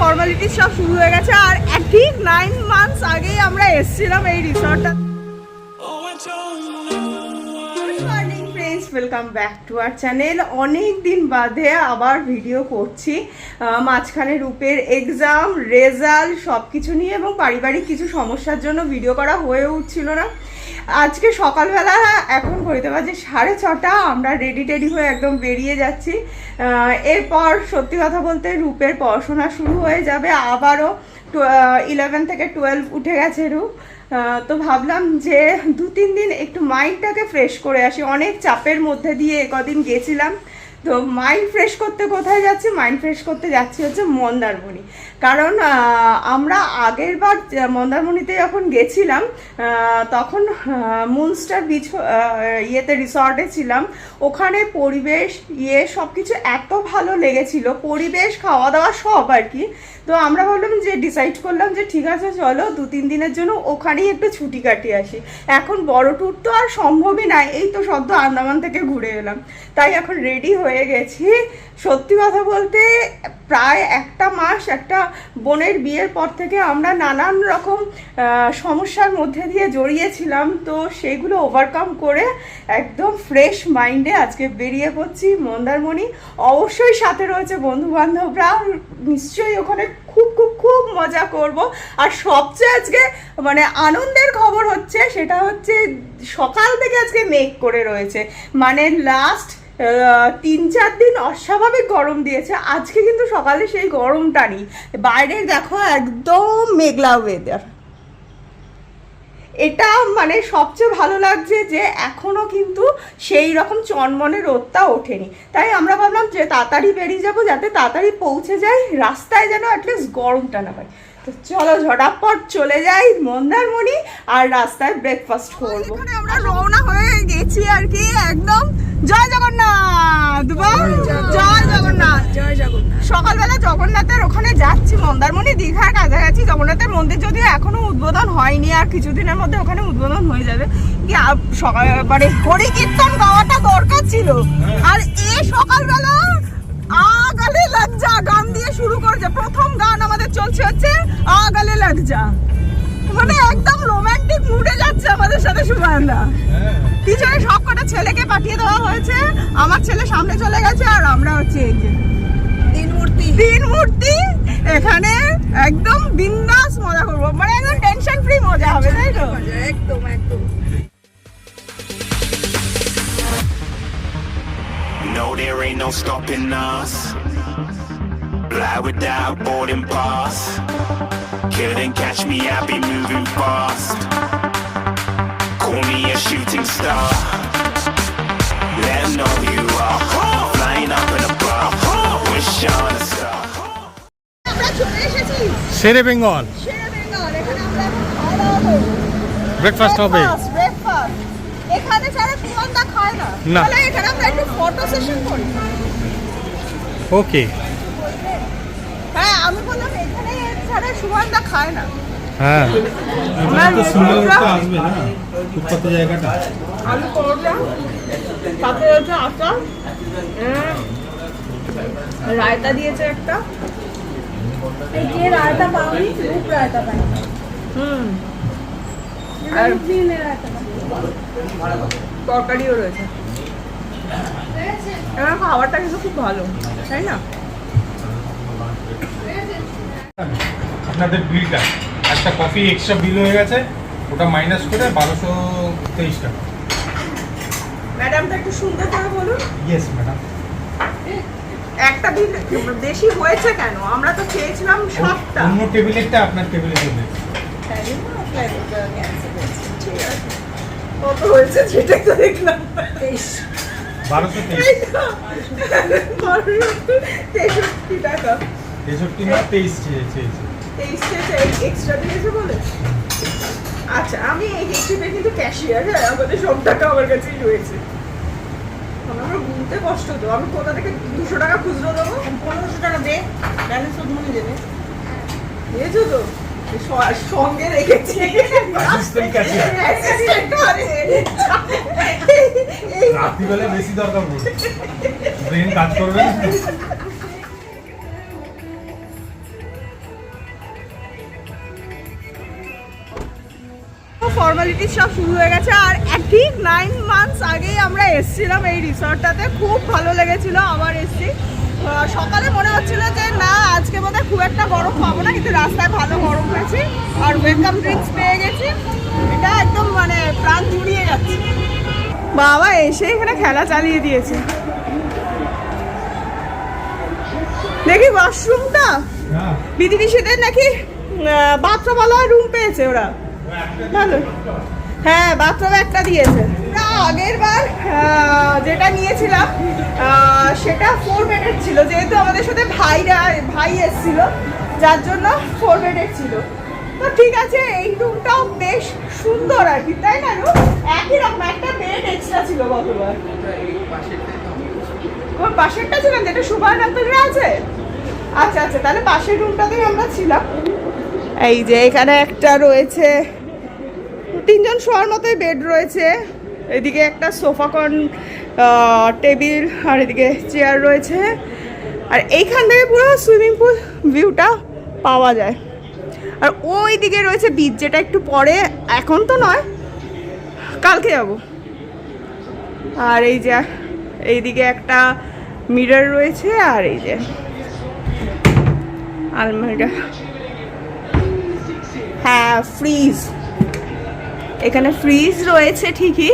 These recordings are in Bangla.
ফর্মালিটি সব শুরু হয়ে গেছে আর ঠিক নাইন মান্থস আগেই আমরা এসেছিলাম এই রিসর্টটা welcome back to our channel অনেক দিন বাদে আবার ভিডিও করছি। মাঝখানে রূপের এক্সাম রেজাল্ট সব কিছু নিয়ে এবং পারিবারিক কিছু সমস্যার জন্য ভিডিও করা হয়ে উঠছিল না। আজকে সকালবেলা এখন ঘড়িতে বাজে সাড়ে ছটা, আমরা রেডি টেডি হয়ে একদম বেরিয়ে যাচ্ছি। এরপর সত্যি কথা বলতে রূপের পড়াশোনা শুরু হয়ে যাবে। আবারও ইলেভেন থেকে টুয়েলভ উঠে গেছে রূপ। তো ভাবলাম যে দু তিন দিন একটু মাইন্ডটাকে ফ্রেশ করে আসি। অনেক চাপের মধ্যে দিয়ে কদিন গেছিলাম। তো মাইন্ড ফ্রেশ করতে কোথায় যাচ্ছি? মাইন্ড ফ্রেশ করতে যাচ্ছি হচ্ছে মন্দারমণি। কারণ আমরা আগের বার মন্দারমণিতে যখন গেছিলাম তখন মুনস্টার বিচ ইয়েতে রিসর্টে ছিলাম। ওখানে পরিবেশ ইয়ে সব কিছু এত ভালো লেগেছিল। পরিবেশ খাওয়া দাওয়া সব আর কি তো আমরা ভাবলাম যে ডিসাইড করলাম যে ঠিক আছে, চলো দু তিন দিনের জন্য ওখানেই একটু ছুটি কাটিয়ে আসি। এখন বড় ট্যুর তো আর সম্ভবই নাই এই তো সদ্য আন্দামান থেকে ঘুরে এলাম। তাই এখন রেডি হয়ে গেছি। সত্যি কথা বলতে, প্রায় একটা মাস একটা বোনের বিয়ের পর থেকে আমরা নানান রকম সমস্যার মধ্যে দিয়ে জড়িয়েছিলাম। তো সেইগুলো ওভারকাম করে একদম ফ্রেশ মাইন্ডে আজকে বেরিয়ে পড়ছি মন্দারমণি। অবশ্যই সাথে রয়েছে বন্ধু বান্ধবরা নিশ্চয়ই ওখানে খুব খুব খুব মজা করব। আর সবচেয়ে আজকে মানে আনন্দের খবর হচ্ছে, সেটা হচ্ছে সকাল থেকে আজকে মেঘ করে রয়েছে। মানে লাস্ট তিন চার দিন অস্বাভাবিক গরম দিয়েছে। আজকে কিন্তু সকালে সেই গরমটা নেই। বাইরে দেখো, একদম মেঘলা ওয়েদার এটা মানে সবচেয়ে ভালো লাগছে যে এখনও কিন্তু সেই রকম চনমনে রোদটা ওঠেনি। তাই আমরা ভাবলাম যে তাড়াতাড়ি বেরিয়ে যাব, যাতে তাড়াতাড়ি পৌঁছে যাই, রাস্তায় যেন অ্যাটলিস্ট গরমটা না পাই তো চলো ঝটাপট চলে যাই মন্দারমণি আর রাস্তায় ব্রেকফাস্ট করব। এখানে আমরা রওনা হয়ে গেছি আর কি একদম জয় জগন্নাথ বল জয় জগন্নাথ। জয় জগন্নাথ। সকালবেলা জগন্নাথের ওখানে যাচ্ছি মন্দারমণি দীঘার কাছাকাছি। জগন্নাথের মন্দির যদিও এখনও উদ্বোধন হয়নি আর কিছুদিনের মধ্যে ওখানে উদ্বোধন হয়ে যাবে। কি সকাল মানে হরি কীর্তন গাওয়াটা দরকার ছিল। আর এ সকালবেলা আগালে লজ্জা গান দিয়ে শুরু করেছে। প্রথম গান আমাদের চলছে হচ্ছে আগালে লজ্জা মানে একদম রোমান্টিক মুডে যাচ্ছে আমাদের সাথে সুমানদা পিছনে সব কটা ছেলেকে পাঠিয়ে দেওয়া হয়েছে আমার ছেলে সামনে চলে গেছে আর আমরা হচ্ছে এই যে তিন মূর্তি তিন মূর্তি এখানে একদম বিন্দাস মজা করব। মানে একদম টেনশন ফ্রি মজা হবে তাই তো? মজা, একদম একদম। No, there ain't no stopping us. Fly without boarding pass. Couldn't catch me, I be moving fast. Call me a shooting star. Let 'em know who you are. Flying up in a bar. Wish on a star. সেরা বেঙ্গল ব্রেকফাস্ট হবে ব্রেকফাস্ট এখানে সুগন্ধা খায় না না। এখানে আমরা একটু ফটো সেশন করি ওকে হ্যাঁ আমি বললাম এখানে ছাড়া খায় না। হ্যাঁ। আসবে না? ফুটপাতে জায়গাটা? আলু পরোটা সাথে হচ্ছে আচার উম, রায়তা দিয়েছে একটা। এই যে রায়তা পাওনি রূপ রায়তা পাই হুম। আর তরকারিও রয়েছে। এবার খাবারটা কিন্তু খুব ভালো তাই না? আপনাদের বিলটা একটা কফি এক্সট্রা বিল হয়ে গেছে ওটা মাইনাস করে বারোশো তেইশ টাকা। ম্যাডামটা একটু সুন্দর করে বলুন। ইয়েস ম্যাডাম একটা বিল বেশি হয়েছে কেন? আমরা তো চেয়েছিলাম সাতটা অন্য টেবিলেরটা আপনার টেবিলে চলে আছে। কত হয়েছে তো দেখলাম। বারোশো তেষট্টি টাকা। তেষট্টি না তেইশ চেয়ে- চেয়েছে তেইশ এক্সট্রা দিয়েছে বলে? আচ্ছা আমি এই হিসেবে কিন্তু ক্যাশিয়ার হ্যাঁ আমাদের সব টাকা আমার কাছেই রয়েছে। আমার গুনতে কষ্ট তো আমি কোথা থেকে দুশো টাকা খুচরো দেবো? পনেরোশো টাকা দে ব্যালেন্স শোধ মনে দেবে। দিয়েছ তো? সঙ্গে রেখেছি। রাত্রিবেলা বেশি দরকার ব্রেন কাজ করবে ফর্মালিটি সব শুরু হয়ে গেছে আর ঠিক নাইন মান্থস আগেই আমরা এসেছিলাম এই রিসর্টটাতে। খুব ভালো লেগেছিল আবার এসছি সকালে মনে হচ্ছিল যে না আজকে বোধহয় খুব একটা গরম পাবো না কিন্তু রাস্তায় ভালো গরম হয়েছে আর ওয়েলকাম ড্রিঙ্কস পেয়ে গেছি। এটা একদম মানে প্রাণ জুড়িয়ে যাচ্ছে। বাবা এসে এখানে খেলা চালিয়ে দিয়েছে। দেখি ওয়াশরুমটা বিধিনিষেধের নাকি বাথরুমওয়ালা রুম পেয়েছে ওরা। ভালো। হ্যাঁ বাথরুম একটা দিয়েছে। আমরা আগের বার যেটা নিয়েছিলাম সেটা ফোর বেডের ছিল। যেহেতু আমাদের সাথে ভাইরা, ভাই এসেছিল, যার জন্য ফোর বেডের ছিল। তো ঠিক আছে, এই রুমটাও বেশ সুন্দর আর কি, তাই না একই রকম, একটা বেড এক্সট্রা ছিল গতবার। তোমার পাশেরটা ছিলাম যেটা সুবর্ণান্তরে আছে? আচ্ছা আচ্ছা তাহলে পাশের রুমটাতেই আমরা ছিলাম। এই যে, এখানে একটা রয়েছে তিনজন শোয়ার মতোই বেড রয়েছে। এদিকে একটা সোফা কর্ন টেবিল আর এদিকে চেয়ার রয়েছে। আর এইখান থেকে পুরো সুইমিং পুল ভিউটা পাওয়া যায়। আর ওই দিকে রয়েছে বিচ যেটা একটু পরে, এখন তো নয়, কালকে যাব। আর এই যে, এইদিকে একটা মিরর রয়েছে, আর এই যে, আলমারিটা। হ্যাঁ ফ্রিজ এখানে ফ্রিজ রয়েছে ঠিকই।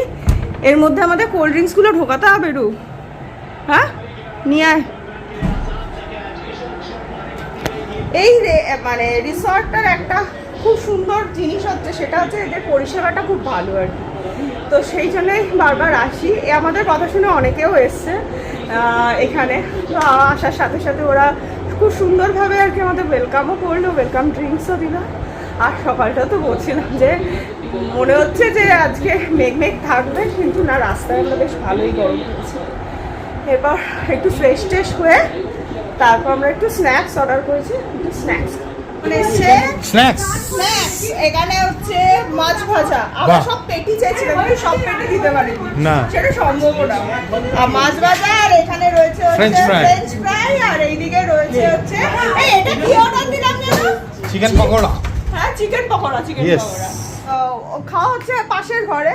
এর মধ্যে আমাদের কোল্ড ড্রিঙ্কসগুলো ঢোকাতে হবে রু হ্যাঁ? নিয়ে আয়। এই মানে রিসর্টটার একটা খুব সুন্দর জিনিস হচ্ছে, সেটা হচ্ছে এদের পরিষেবাটা খুব ভালো আর কি। তো সেই জন্যই বারবার আসি। এ আমাদের কথা শুনে অনেকেও এসছে এখানে। তো আসার সাথে সাথে ওরা খুব সুন্দরভাবে আর কি আমাদের ওয়েলকামও করল ওয়েলকাম ড্রিঙ্কসও দিল। আর সকালটা তো বলছিলাম যে মনে হচ্ছে যে আজকে মেঘ মেঘ থাকবে কিন্তু না রাস্তায় আমরা বেশ ভালোই গরম হচ্ছে এবার একটু ফ্রেশ ট্রেশ হয়ে তারপর আমরা একটু স্ন্যাক্স অর্ডার করেছি একটু স্ন্যাক্স এসছে স্ন্যাক্স স্ন্যাক্স এখানে হচ্ছে মাছ ভাজা। আমরা সব পেটি চাইছিলাম কিন্তু সব পেটি দিতে পারিনি। না। সেটা সম্ভব না। আর মাছ ভাজা আর এখানে রয়েছে ফ্রেঞ্চ ফ্রাই আর এইদিকে রয়েছে হচ্ছে এই এটা কি অর্ডার দিলাম জানো chicken pakora. Chicken pakora chicken pakora. খাওয়া হচ্ছে পাশের ঘরে।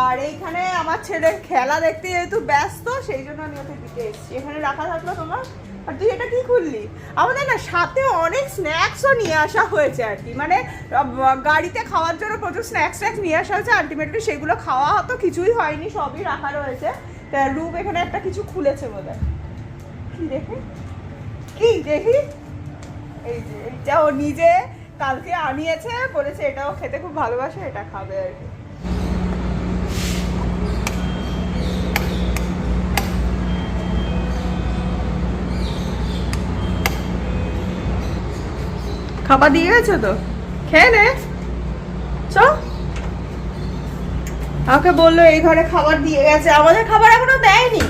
আর এইখানে আমার ছেলে খেলা দেখতে যেহেতু ব্যস্ত সেই জন্য আমি ওকে দিতে এসেছি। এখানে রাখা থাকল তোমার। আর তুই এটা কি খুললি? আমাদের না সাথে অনেক স্ন্যাক্সও নিয়ে আসা হয়েছে আর কি মানে গাড়িতে খাওয়ার জন্য প্রচুর স্ন্যাক্স স্ন্যাক্স নিয়ে আসা হয়েছে। আলটিমেটলি সেগুলো খাওয়া তো কিছুই হয়নি সবই রাখা রয়েছে। তা রূপ এখানে একটা কিছু খুলেছে বোধ কি দেখি? কি দেখি? এই যে এইটা ও নিজে কালকে আনিয়েছে, বলেছে এটাও খেতে খুব ভালোবাসে, এটা খাবে আর কি। খাবার দিয়ে গেছো তো? খেয়ে নে। চ। আমাকে বলল এই ঘরে খাবার দিয়ে গেছে, আমাদের খাবার এখনও দেয়নি।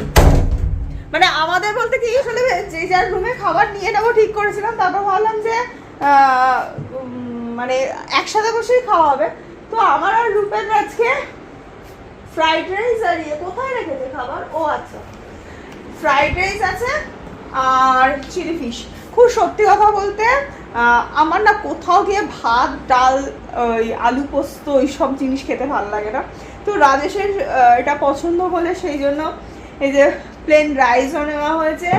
মানে আমাদের বলতে কি আসলে যে যার রুমে খাবার নিয়ে নেব ঠিক করেছিলাম, তারপর ভাবলাম যে মানে একসাথে বসেই খাওয়া হবে। তো আমার আর রূপের আজকে ফ্রাইড রাইস আর ইয়ে কোথায় রেখেছে খাবার? ও আচ্ছা। ফ্রাইড রাইস আছে আর চিলি ফিশ। খুব সত্যি কথা বলতে আমার না কোথাও গিয়ে ভাত, ডাল, ওই আলু পোস্ত ওই সব জিনিস খেতে ভালো লাগে না। তো রাজেশের এটা পছন্দ বলে সেই জন্য এই যে প্লেন রাইসও নেওয়া হয়েছে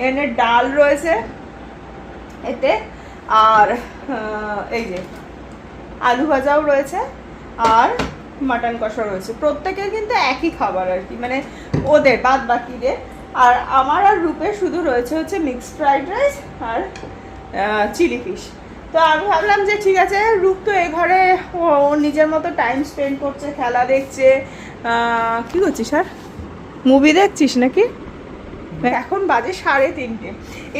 এখানে ডাল রয়েছে, এতে আর এই যে আলু ভাজাও রয়েছে আর মাটন কষা রয়েছে। প্রত্যেকের কিন্তু একই খাবার আর কি মানে ওদের বাদ বাকিদের আর আমার আর রূপে শুধু রয়েছে হচ্ছে মিক্সড ফ্রাইড রাইস আর চিলি ফিশ তো আমি ভাবলাম যে ঠিক আছে রূপ তো এই ঘরে ও নিজের মতো টাইম স্পেন্ড করছে খেলা দেখছে। কি করছিস স্যার মুভি দেখছিস নাকি? এখন বাজে সাড়ে তিনটে।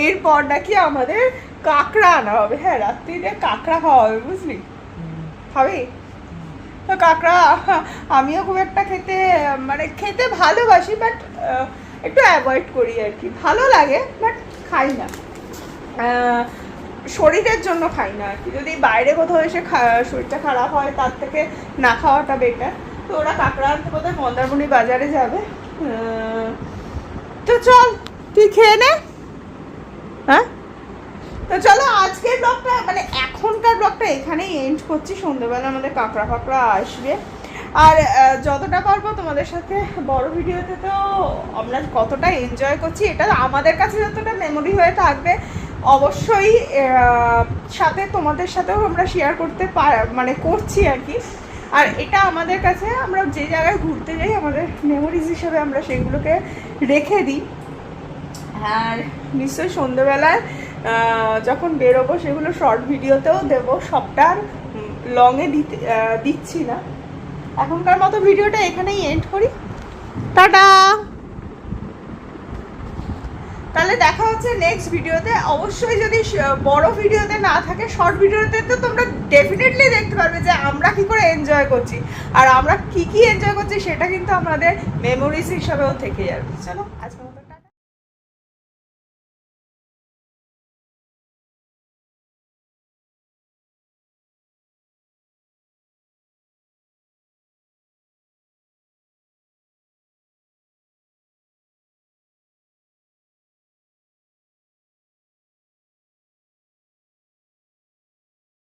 এরপর নাকি আমাদের কাঁকড়া আনা হবে। হ্যাঁ রাত্রিতে কাঁকড়া খাওয়া হবে, বুঝলি? খাবি? তো কাঁকড়া আমিও খুব একটা খেতে মানে খেতে ভালোবাসি বাট একটু অ্যাভয়েড করি আর কি। ভালো লাগে বাট খাই না। শরীরের জন্য খাই না আর কি। যদি বাইরে কোথাও এসে শরীরটা খারাপ হয়, তার থেকে না খাওয়াটা বেটার তো ওরা কাঁকড়া আনতে বোধহয় মন্দারমণি বাজারে যাবে। তো চল, তুই খেয়ে নে। হ্যাঁ? তো চলো আজকের ব্লগটা মানে এখনকার ব্লগটা এখানেই এন্ড করছি। সন্ধ্যেবেলা আমাদের কাঁকড়া ফাঁকড়া আসবে। আর যতটা পারব তোমাদের সাথে বড় ভিডিওতে তো আমরা কতটা এনজয় করছি, এটা আমাদের কাছে যতটা মেমোরি হয়ে থাকবে, অবশ্যই সাথে তোমাদের সাথেও আমরা শেয়ার করতে মানে করছি আর কি। আর এটা আমাদের কাছে, আমরা যে জায়গায় ঘুরতে যাই, আমাদের মেমোরিজ হিসেবে আমরা সেগুলোকে রেখে দিই। আর নিশ্চয়ই সন্ধ্যেবেলায় যখন বেরোবো, সেগুলো শর্ট ভিডিওতেও দেবো। সবটা লংয়ে দিতে দিচ্ছি না। এখনকার মতো ভিডিওটা এখানেই এন্ড করি। টাটা! তাহলে দেখা হচ্ছে নেক্সট ভিডিওতে অবশ্যই যদি বড় ভিডিওতে না থাকে শর্ট ভিডিওতে তো তোমরা ডেফিনেটলি দেখতে পারবে যে আমরা কি করে এনজয় করছি। আর আমরা কি কি এনজয় করছি, সেটা কিন্তু আমাদের মেমোরিজ হিসাবেও থেকে যাবে। চলো আজকে